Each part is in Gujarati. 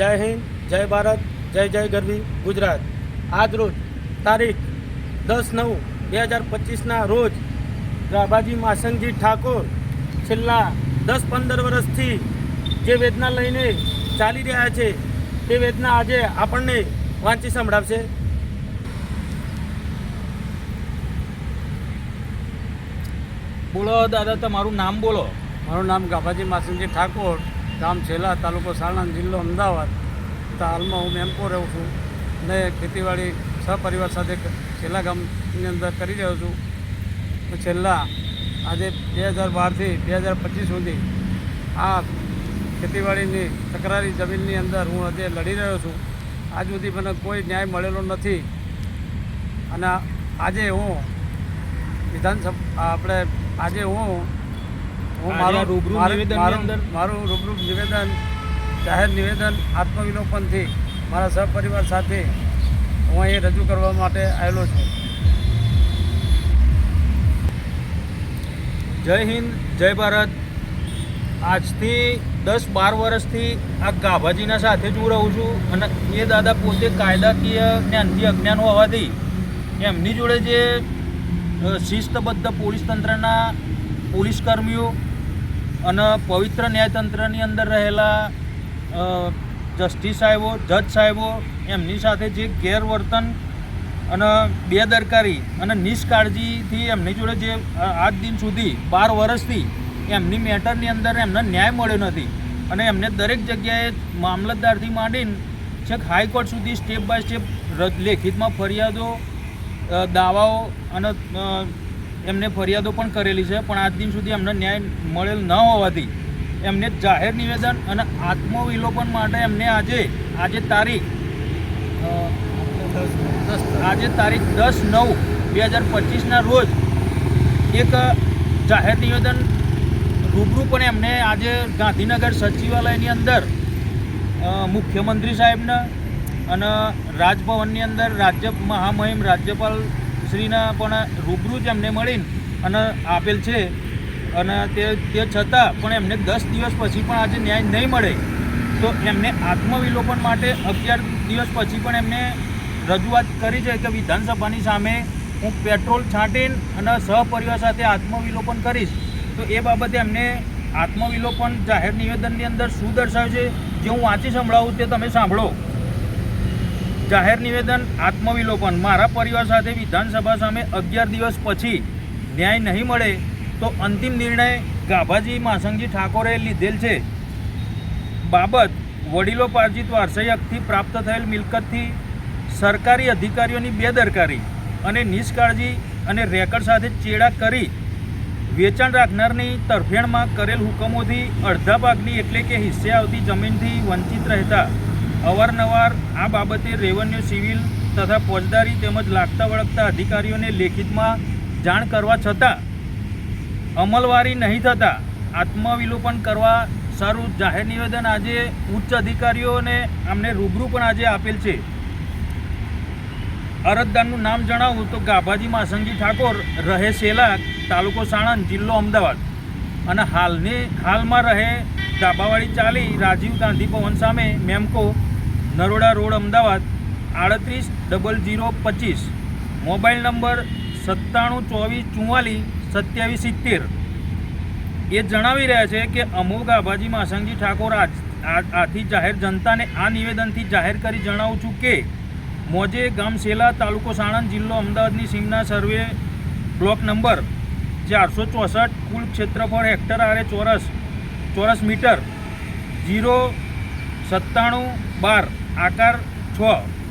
જય હિન્દ, જય ભારત, જય જય ગરવી, ગુજરાત. આજ રોજ તારીખ દસ નવ બે હજાર પચીસના રોજ રાભાજી માસનજી ઠાકોર છેલ્લા દસ પંદર વર્ષથી જે વેદના લઈને ચાલી રહ્યા છે, તે વેદના આજે આપણને વાંચી સંભળાવશે. બોલો દાદા, તમારું નામ બોલો. મારું નામ ગાભાજી માસનજી ઠાકોર. ગામ છેલા તાલુકો સાણંદ જિલ્લો અમદાવાદ. તો હાલમાં હું મેમ્પો રહું છું ને ખેતીવાડી સહપરિવાર સાથે છેલ્લા ગામની અંદર કરી રહ્યો છું. છેલ્લા આજે બે હજાર બારથી બે હજાર પચીસ સુધી આ ખેતીવાડીની તકરારી જમીનની અંદર હું આજે લડી રહ્યો છું. આજ સુધી મને કોઈ ન્યાય મળેલો નથી. અને આજે હું વિધાનસભા આપણે આજે હું હું મારો મારું રૂબરૂ અંદર? મારું રૂબરૂ નિવેદન જાહેર નિવેદન આત્મવિલોપનથી મારા સહપરિવાર સાથે હું અહીં રજૂ કરવા માટે આવેલો છું જય હિન્દ જય ભારત આજથી દસ બાર વર્ષથી આ ગાભાજીના સાથે જ હું રહું છું અને એ દાદા પોતે કાયદાકીય જ્ઞાનથી અજ્ઞાન હોવાથી એમની જોડે જે શિસ્તબદ્ધ પોલીસ તંત્રના પોલીસ કર્મીઓ અને પવિત્ર ન્યાયતંત્રની અંદર રહેલા જસ્ટિસ સાહેબો, જજ સાહેબો, એમની સાથે જે ગેરવર્તન અને બેદરકારી અને નિષ્કાળજીથી એમની જોડે જે આજ દિન સુધી બાર વર્ષથી એમની મેટરની અંદર એમને ન્યાય મળ્યો નથી. અને એમને દરેક જગ્યાએ મામલતદારથી માંડીને છેક હાઈકોર્ટ સુધી સ્ટેપ બાય સ્ટેપ લેખિતમાં ફરિયાદો દાવાઓ અને એમને ફરિયાદો પણ કરેલી છે, પણ આજ દિન સુધી એમને ન્યાય મળેલ ન હોવાથી એમને જાહેર નિવેદન અને આત્મવિલોપન માટે એમને આજે આજે તારીખ આજે તારીખ દસ નવ બે હજાર પચીસના રોજ એક જાહેર નિવેદન રૂબરૂ પણ એમને આજે ગાંધીનગર સચિવાલયની અંદર મુખ્યમંત્રી સાહેબને અને રાજભવનની અંદર રાજ્ય મહામહિમ રાજ્યપાલ શ્રીના પણ રૂબરૂ જ એમને મળીને અને આપેલ છે. અને તે તે છતાં પણ એમને દસ દિવસ પછી પણ આજે ન્યાય નહીં મળે. તો એમને આત્મવિલોપન માટે અગિયાર દિવસ પછી પણ એમને રજૂઆત કરી છે કે વિધાનસભાની સામે હું પેટ્રોલ છાંટીને અને સહપરિવાર સાથે આત્મવિલોપન કરીશ. તો એ બાબતે એમને આત્મવિલોપન જાહેર નિવેદનની અંદર શું દર્શાવ્યું છે? જે હું વાંચી સંભળાવું તે તમે સાંભળો. જાહેર નિવેદન આત્મવિલોપન. મારા પરિવાર સાથે વિધાનસભા સામે અગિયાર દિવસ પછી ન્યાય નહીં મળે તો અંતિમ નિર્ણય ગાભાજી માસંગજી ઠાકોરે લીધેલ છે. બાબત વડીલો પાર્જિત વારસાઈ પ્રાપ્ત થયેલ મિલકતથી સરકારી અધિકારીઓની બેદરકારી અને નિષ્કાળજી અને રેકર્ડ સાથે ચેડા કરી વેચાણ રાખનારની તરફેણમાં કરેલ હુકમોથી અડધા ભાગની એટલે કે હિસ્સે આવતી જમીનથી વંચિત રહેતા અવારનવાર આ બાબતે રેવન્યુ સિવિલ તથા ફોજદારી તેમજ લાગતા વળગતા અધિકારીઓને લેખિતમાં જાણ કરવા છતાં અમલવારી નહીં થતાં આત્મવિલોપન કરવા સારું જાહેર નિવેદન આજે ઉચ્ચ અધિકારીઓને અમને રૂબરૂ પણ આજે આપેલ છે. અરજદારનું નામ જણાવું તો ગાભાજી માસંગી ઠાકોર રહે સેલા તાલુકો સાણંદ, જિલ્લો અમદાવાદ. અને હાલની, હાલમાં રહે ધાબાવાળી ચાલી રાજીવ ગાંધી ભવન સામે મેમકો નરોડા રોડ, અમદાવાદ, આડત્રીસ ડબલ જીરો પચીસ. મોબાઈલ નંબર સત્તાણું ચોવીસ ચુમ્માલીસ સત્યાવીસ સિત્તેર. એ જણાવી રહ્યા છે કે અમુક આભાજી માસંગજી ઠાકોર આજ આથી જાહેર જનતાને આ નિવેદનથી જાહેર કરી જણાવું છું કે, મોજે ગામ સેલા તાલુકો સાણંદ જિલ્લો અમદાવાદની સીમના સર્વે બ્લોક નંબર ચારસો ચોસઠ, કુલ ક્ષેત્રફળ હેક્ટર આરે ચોરસ ચોરસ મીટર જીરો સત્તાણું બાર. આકાર છ,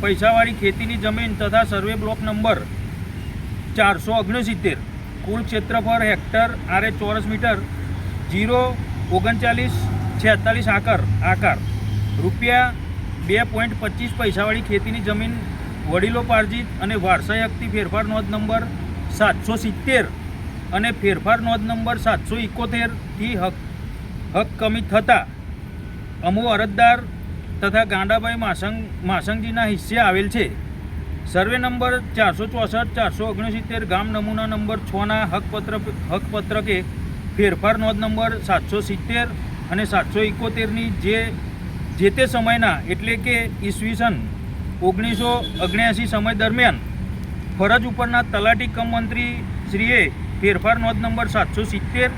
પૈસાવાળી ખેતીની જમીન તથા સર્વે બ્લોક નંબર ચારસો ઓગણસિત્તેર. કુલ ક્ષેત્રફળ હેક્ટર આરે ચોરસ મીટર. જીરો, ઓગણચાલીસ, છેતાલીસ આકર, આકાર. રૂપિયા બે પોઈન્ટ પચીસ પૈસાવાળી ખેતીની જમીન, વડીલો પાર્જિત અને વારસાઈ હકથી ફેરફાર નોંધ નંબર સાતસો સિત્તેર અને ફેરફાર નોંધ નંબર સાતસો એકોતેરથી હક હક કમી થતાં. અમો અરજદાર તથા ગાંડાભાઈ માસંગ, માસંગજીના હિસ્સે આવેલ છે. સર્વે નંબર ચારસો ચોસઠ, ચારસો ઓગણસિત્તેર, ગામ નમૂના નંબર છના હકપત્ર, હકપત્રકે ફેરફાર નોંધ નંબર સાતસો સિત્તેર અને સાતસો એકોતેરની જે જે તે સમયના એટલે કે ઈસવીસન ઓગણીસો ઓગણ્યાસી સમય દરમિયાન ફરજ ઉપરના તલાટી કમ મંત્રી શ્રીએ ફેરફાર નોંધ નંબર સાતસો સિત્તેર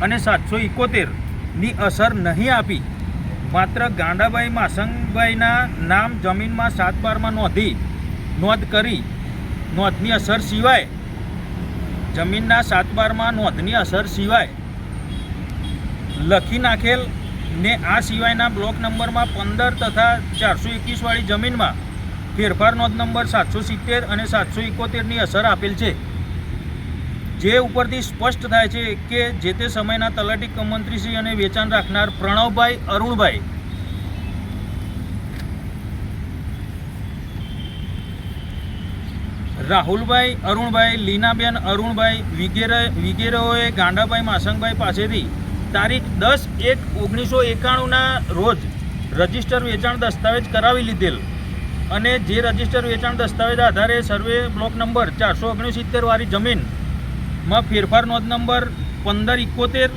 અને સાતસો એકોતેરની અસર નહીં આપી. માત્ર ગાંડાભાઈ માસંગભાઈના નામ જમીનમાં સાત બારમાં નોંધી, નોંધ કરી. નોંધની અસર સિવાય, જમીનના સાત બારમાં નોંધની અસર સિવાય લખી નાખેલ ને આ સિવાયના બ્લોક નંબરમાં પંદર તથા ચારસો એકવીસવાળી જમીનમાં ફેરફાર નોંધ નંબર સાતસો સિત્તેર અને સાતસો એકોતેરની અસર આપેલ છે. જે ઉપરથી સ્પષ્ટ થાય છે કે જે તે સમયના તલાટી કમ મંત્રીશ્રી અને વેચાણ રાખનાર પ્રણવભાઈ અરુણભાઈ. રાહુલભાઈ, અરુણભાઈ, લીનાબેન અરુણભાઈ વિગેરે, વિગેરેઓએ ગાંડાભાઈ માસંગભાઈ પાસેથી તારીખ દસ એક ઓગણીસો એકાણુંના રોજ રજિસ્ટર વેચાણ દસ્તાવેજ કરાવી લીધેલ. અને જે રજિસ્ટર વેચાણ દસ્તાવેજ આધારે સર્વે બ્લોક નંબર ચારસો ઓગણસિત્તેર વાળી જમીનમાં ફેરફાર નોંધ નંબર પંદર ઇકોતેર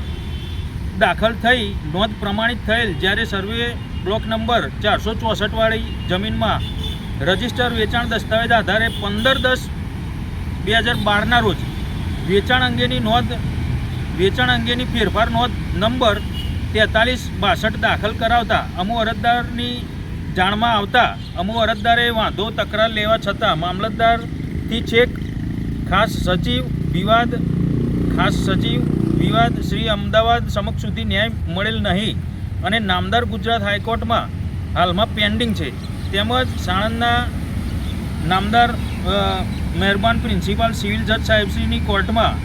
દાખલ થઈ, નોંધ પ્રમાણિત થયેલ જ્યારે સર્વે બ્લોક નંબર ચારસો ચોસઠવાળી જમીનમાં રજિસ્ટર વેચાણ દસ્તાવેજ આધારે પંદર દસ બે હજાર બારના રોજ વેચાણ અંગેની નોંધ, વેચાણ અંગેની ફેરફાર નોંધ નંબર તેતાલીસ બાસઠ દાખલ કરાવતા અમુ અરજદારની જાણમાં આવતા, અમુ અરજદારે વાંધો, તકરાર લેવા છતાં મામલતદારથી છેક ખાસ સચિવ વિવાદ, ખાસ સચિવ વિવાદ શ્રી અમદાવાદ સમક્ષ સુધી ન્યાય મળેલ નહીં અને નામદાર ગુજરાત હાઈકોર્ટમાં હાલમાં પેન્ડિંગ છે. તેમજ સાણંદના નામદાર મહેરબાન પ્રિન્સિપાલ સિવિલ જજ સાહેબશ્રીની કોર્ટમાં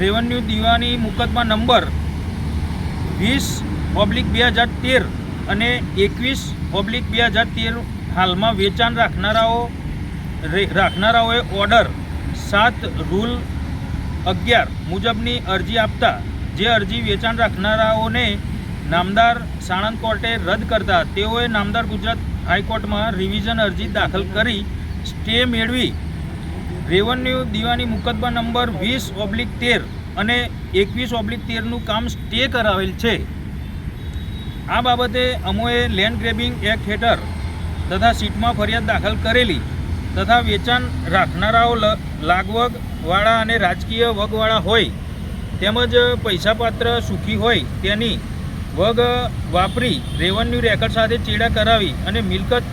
રેવન્યુ દીવાની મુકદમા નંબર વીસ ઓબ્લિક બે હજાર તેર અને એકવીસ ઓબ્લિક બે હજાર તેર હાલમાં વેચાણ રાખનારાઓ રાખનારાઓએ ઓર્ડર સાત રૂલ અગિયાર મુજબની અરજી આપતા જે અરજી વેચાણ રાખનારાઓને નામદાર સાણંદ કોર્ટે રદ કરતા તેઓએ નામદાર ગુજરાત હાઈકોર્ટમાં રિવિઝન અરજી દાખલ કરી સ્ટે મેળવી. રેવન્યુ દીવાની મુકદમા નંબર વીસ ઓબ્લિક તેર અને એકવીસ ઓબ્લિક તેરનું કામ સ્ટે કરાવેલ છે. આ બાબતે અમોએ લેન્ડ ગ્રેબિંગ એક્ટ હેઠળ તથા સીટમાં ફરિયાદ દાખલ કરેલી. તથા વેચાણ રાખનારાઓ લાગવગવાળા અને રાજકીય વગવાળા હોય, તેમજ પૈસાપાત્ર સુખી હોય તેની વગ વાપરી રેવન્યુ રેકર્ડ સાથે ચેડા કરાવી અને મિલકત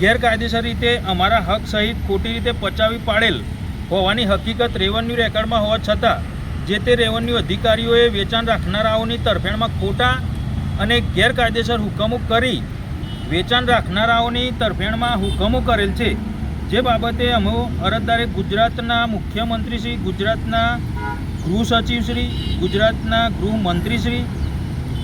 ગેરકાયદેસર રીતે અમારા હક સહિત ખોટી રીતે પચાવી પાડેલ હોવાની હકીકત રેવન્યુ રેકર્ડમાં હોવા છતાં, જે તે રેવન્યુ અધિકારીઓએ વેચાણ રાખનારાઓની તરફેણમાં ખોટા અને ગેરકાયદેસર હુકમો કરી વેચાણ રાખનારાઓની તરફેણમાં હુકમો કરેલ છે. જે બાબતે અમે અરજદારે ગુજરાતના મુખ્યમંત્રી શ્રી ગુજરાતના ગૃહ સચિવ શ્રી ગુજરાતના ગૃહમંત્રી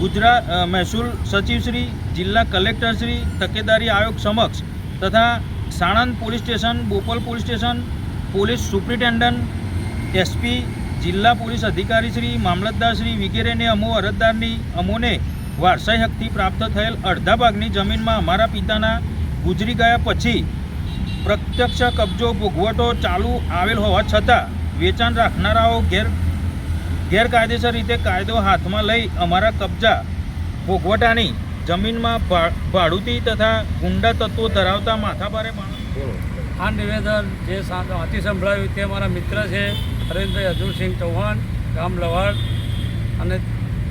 ગુજરાત અ, મહેસૂલ સચિવશ્રી જિલ્લા કલેક્ટરશ્રી તકેદારી આયોગ સમક્ષ તથા Sanand police station Bopal police station police superintendent SP જિલ્લા પોલીસ અધિકારીશ્રી મામલતદારશ્રી વગેરેને અમો અરજદારની અમોને વારસાઈ હકથી પ્રાપ્ત થયેલ અડધા ભાગની જમીનમાં અમારા પિતાના ગુજરી ગયા પછી પ્રત્યક્ષ કબજો ભોગવટો ચાલુ આવેલ હોવા છતાં વેચાણ રાખનારાઓ ગેર ગેરકાયદેસર રીતે કાયદો હાથમાં લઈ અમારા કબજા ભોગવટાની જમીનમાં ભા- ભાડુતી તથા ગુંડા તત્વો ધરાવતા માથાભારે માણસ આ નિવેદન જે હાથી સંભળાયું તે મારા મિત્ર છે હરેન્દ્રભાઈ અજુરસિંહ ચૌહાણ ગામ લવાડ. અને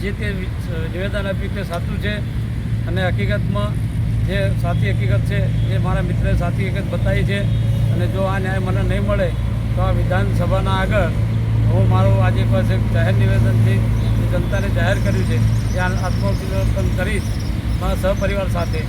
જે તે નિવેદન આપ્યું તે સાચું છે અને હકીકતમાં જે સાચી હકીકત છે એ મારા મિત્રએ સાચી હકીકત બતાવી છે અને જો આ ન્યાય મને નહીં મળે તો આ વિધાનસભાના આગળ હું મારું આજે પાસે જાહેર નિવેદનથી જનતાને જાહેર કર્યું છે કે આત્મવિલોપન કરીશ મારા સહપરિવાર સાથે.